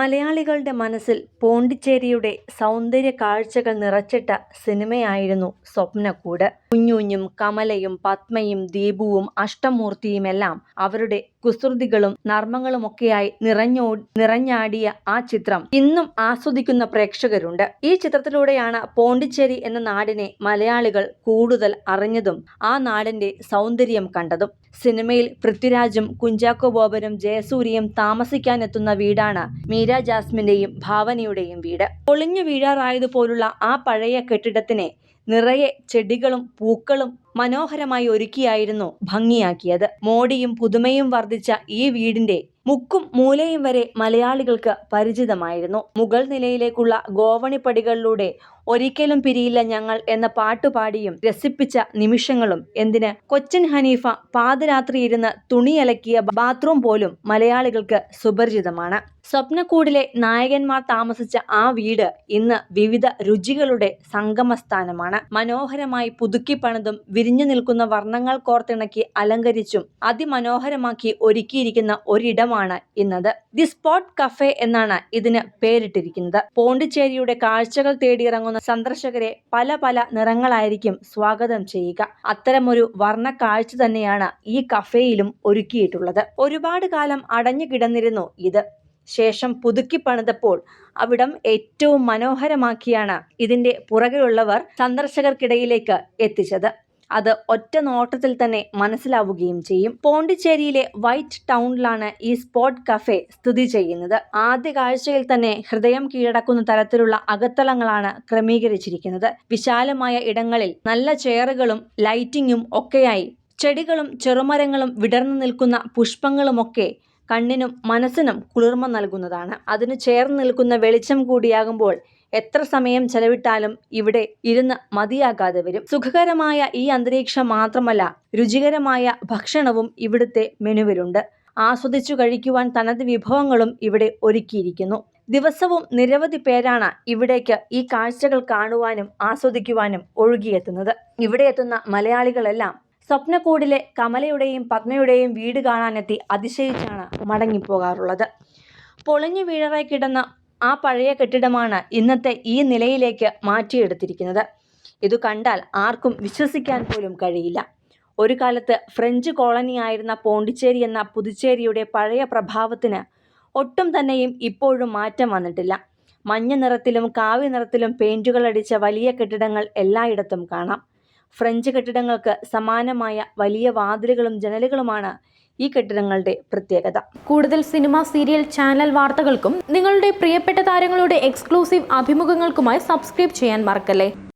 മലയാളികളുടെ മനസ്സിൽ പോണ്ടിച്ചേരിയുടെ സൗന്ദര്യ കാഴ്ചകൾ നിറച്ചിട്ട സിനിമയായിരുന്നു സ്വപ്നക്കൂട്. കുഞ്ഞുഞ്ഞും കമലയും പത്മയും ദീപുവും അഷ്ടമൂർത്തിയുമെല്ലാം അവരുടെ കുസൃതികളും നർമ്മങ്ങളുമൊക്കെയായി നിറഞ്ഞോ നിറഞ്ഞാടിയ ആ ചിത്രം ഇന്നും ആസ്വദിക്കുന്ന പ്രേക്ഷകരുണ്ട്. ഈ ചിത്രത്തിലൂടെയാണ് പോണ്ടിച്ചേരി എന്ന നാടിനെ മലയാളികൾ കൂടുതൽ അറിഞ്ഞതും ആ നാടിന്റെ സൗന്ദര്യം കണ്ടതും. സിനിമയിൽ പൃഥ്വിരാജും കുഞ്ചാക്കോ ബോബനും ജയസൂര്യയും താമസിക്കാനെത്തുന്ന വീടാണ് മീര ജാസ്മിന്റെയും ഭാവനയുടെയും വീട്. പൊളിഞ്ഞു വീഴാറായതുപോലുള്ള ആ പഴയ കെട്ടിടത്തിനെ നിറയെ ചെടികളും പൂക്കളും മനോഹരമായി ഒരുക്കിയായിരുന്നു ഭംഗിയാക്കിയത്. മോടിയും പുതുമയും വർദ്ധിച്ച ഈ വീടിന്റെ മുക്കും മൂലയും വരെ മലയാളികൾക്ക് പരിചിതമായിരുന്നു. മുഗൾ നിലയിലേക്കുള്ള ഗോവണിപ്പടികളിലൂടെ ഒരിക്കലും പിരിയില്ല ഞങ്ങൾ എന്ന പാട്ടുപാടിയും രസിപ്പിച്ച നിമിഷങ്ങളും എന്തിന് കൊച്ചിൻ ഹനീഫ പാതിരാത്രി ഇരുന്ന് തുണിയലക്കിയ ബാത്റൂം പോലും മലയാളികൾക്ക് സുപരിചിതമാണ്. സ്വപ്നക്കൂടിലെ നായകന്മാർ താമസിച്ച ആ വീട് ഇന്ന് വിവിധ രുചികളുടെ സംഗമസ്ഥാനമാണ്. മനോഹരമായി പുതുക്കി പണിതും വിരിഞ്ഞു നിൽക്കുന്ന വർണങ്ങൾ കോർത്തിണക്കി അലങ്കരിച്ചും അതിമനോഹരമാക്കി ഒരുക്കിയിരിക്കുന്ന ഒരിടമാണ് ഇന്നത്. ദി സ്പോട്ട് കഫേ എന്നാണ് ഇതിന് പേരിട്ടിരിക്കുന്നത്. പോണ്ടിച്ചേരിയുടെ കാഴ്ചകൾ തേടിയിറങ്ങുന്ന സന്ദർശകരെ പല പല നിറങ്ങളായിരിക്കും സ്വാഗതം ചെയ്യുക. അത്തരമൊരു വർണ കാഴ്ച തന്നെയാണ് ഈ കഫേയിലും ഒരുക്കിയിട്ടുള്ളത്. ഒരുപാട് കാലം അടഞ്ഞു കിടന്നിരുന്നു ഇത്. ശേഷം പുതുക്കി പണിതപ്പോൾ അവിടം ഏറ്റവും മനോഹരമാക്കിയാണ് ഇതിന്റെ പുറകിലുള്ളവർ സന്ദർശകർക്കിടയിലേക്ക് എത്തിച്ചത്. അത് ഒറ്റ നോട്ടത്തിൽ തന്നെ മനസ്സിലാവുകയും ചെയ്യും. പോണ്ടിച്ചേരിയിലെ വൈറ്റ് ടൗണിലാണ് ഈ സ്പോട്ട് കഫേ സ്ഥിതി ചെയ്യുന്നത്. ആദ്യ കാഴ്ചയിൽ തന്നെ ഹൃദയം കീഴടക്കുന്ന തരത്തിലുള്ള അകത്തളങ്ങളാണ് ക്രമീകരിച്ചിരിക്കുന്നത്. വിശാലമായ ഇടങ്ങളിൽ നല്ല ചെയറുകളും ലൈറ്റിങ്ങും ഒക്കെയായി ചെടികളും ചെറുമരങ്ങളും വിടർന്നു നിൽക്കുന്ന പുഷ്പങ്ങളുമൊക്കെ കണ്ണിനും മനസ്സിനും കുളിർമ നൽകുന്നതാണ്. അതിന് ചേർന്ന് നിൽക്കുന്ന വെളിച്ചം കൂടിയാകുമ്പോൾ എത്ര സമയം ചെലവിട്ടാലും ഇവിടെ ഇരുന്ന് മതിയാകാതെ വരും. സുഖകരമായ ഈ അന്തരീക്ഷം മാത്രമല്ല രുചികരമായ ഭക്ഷണവും ഇവിടുത്തെ മെനുവിലുണ്ട്. ആസ്വദിച്ചു കഴിക്കുവാൻ തനത് വിഭവങ്ങളും ഇവിടെ ഒരുക്കിയിരിക്കുന്നു. ദിവസവും നിരവധി പേരാണ് ഇവിടേക്ക് ഈ കാഴ്ചകൾ കാണുവാനും ആസ്വദിക്കുവാനും ഒഴുകിയെത്തുന്നത്. ഇവിടെ എത്തുന്ന മലയാളികളെല്ലാം സ്വപ്നക്കൂടിലെ കമലയുടെയും പത്മയുടെയും വീട് കാണാനെത്തി അതിശയിച്ചാണ് മടങ്ങിപ്പോകാറുള്ളത്. പൊളിഞ്ഞു വീഴറായി കിടന്ന ആ പഴയ കെട്ടിടമാണ് ഇന്നത്തെ ഈ നിലയിലേക്ക് മാറ്റിയെടുത്തിരിക്കുന്നത്. ഇത് കണ്ടാൽ ആർക്കും വിശ്വസിക്കാൻ പോലും കഴിയില്ല. ഒരു കാലത്ത് ഫ്രഞ്ച് കോളനിയായിരുന്ന പോണ്ടിച്ചേരി എന്ന പുതുച്ചേരിയുടെ പഴയ പ്രഭാവത്തിന് ഒട്ടും തന്നെയും ഇപ്പോഴും മാറ്റം വന്നിട്ടില്ല. മഞ്ഞ നിറത്തിലും കാവ്യ നിറത്തിലും പെയിന്റുകൾ അടിച്ച വലിയ കെട്ടിടങ്ങൾ എല്ലായിടത്തും കാണാം. ഫ്രഞ്ച് കെട്ടിടങ്ങൾക്ക് സമാനമായ വലിയ വാതിലുകളും ജനലുകളുമാണ് ഈ കെട്ടിടങ്ങളുടെ പ്രത്യേകത. കൂടുതൽ സിനിമ സീരിയൽ ചാനൽ വാർത്തകൾക്കും നിങ്ങളുടെ പ്രിയപ്പെട്ട താരങ്ങളുടെ എക്സ്ക്ലൂസീവ് അഭിമുഖങ്ങൾക്കുമായി സബ്സ്ക്രൈബ് ചെയ്യാൻ മറക്കല്ലേ?